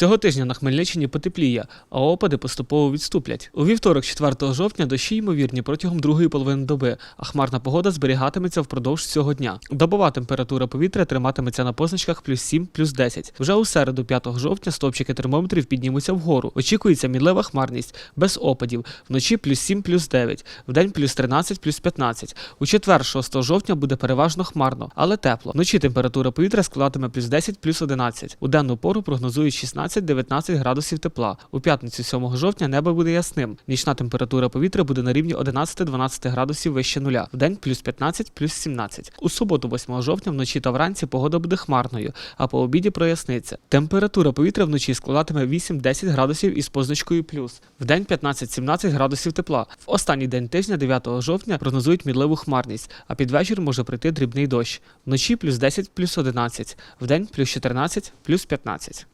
Цього тижня на Хмельниччині потепліє, а опади поступово відступлять. У вівторок, 4 жовтня, дощі ймовірні протягом другої половини доби, а хмарна погода зберігатиметься впродовж цього дня. Добова температура повітря триматиметься на позначках плюс 7, плюс 10. Вже у середу, 5 жовтня, стовпчики термометрів піднімуться вгору. Очікується мінлива хмарність, без опадів. Вночі плюс 7, плюс 9, вдень плюс 13, плюс 15. У четвер, 6 жовтня, буде переважно хмарно, але тепло. Вночі температура повітря складатиме плюс 10, плюс 11. У денну пору прогнозують 16-19 градусів тепла. У п'ятницю 7 жовтня небо буде ясним. Нічна температура повітря буде на рівні 11-12 градусів вище нуля. Вдень плюс 15, плюс 17. У суботу, 8 жовтня, вночі та вранці погода буде хмарною, а по обіді проясниться. Температура повітря вночі складатиме 8-10 градусів із позначкою плюс. Вдень 15-17 градусів тепла. В останній день тижня, 9 жовтня, прогнозують мідливу хмарність, а під вечір може прийти дрібний дощ. Вночі плюс 10, плюс 11, вдень плюс 14, плюс 15.